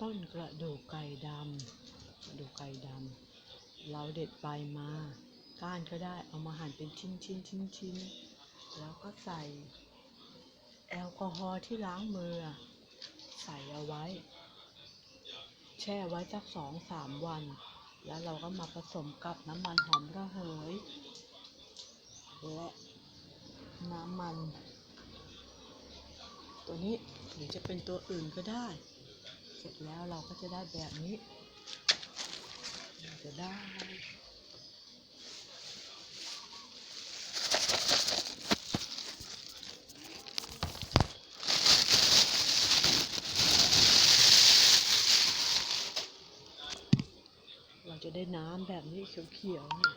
ต้นกระดูกไก่ดำกระดูกไก่ดำเราเด็ดใบมา ก้านก็ได้เอามาหั่นเป็นชิ้นชิ้นชิ้นชิ้นแล้วก็ใส่แอลกอฮอล์ที่ล้างมือ ใส่เอาไว้ แช่ไว้สักสองสามวัน แล้วเราก็มาผสมกับน้ำมันหอมระเหย และน้ำมัน ตัวนี้หรือจะเป็นตัวอื่นก็ได้ แล้วเราก็จะได้แบบนี้จะได้เราจะได้น้ำแบบนี้เขียวๆเนี่ย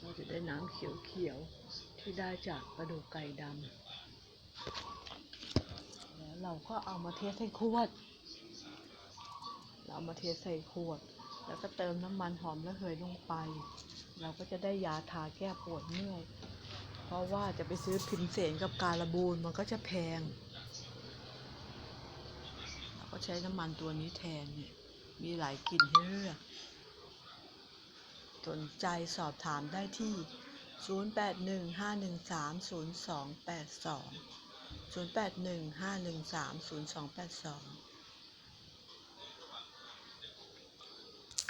เราจะได้น้ำเขียวๆ ที่ได้จากกระดูกไก่ดำ ก็เอามาเทสใส่ขวด เรามาเทสใส่ขวด แล้วก็เติมน้ำมันหอมระเหยลงไป เราก็จะได้ยาทาแก้ปวดเมื่อย เพราะว่าจะไปซื้อพิมเสนกับการบูนมันก็จะแพง เราก็ใช้น้ำมันตัวนี้แทนเนี่ย มีหลายกลิ่นให้เลือกสนใจสอบถามได้ที่ 0815130282 0815130282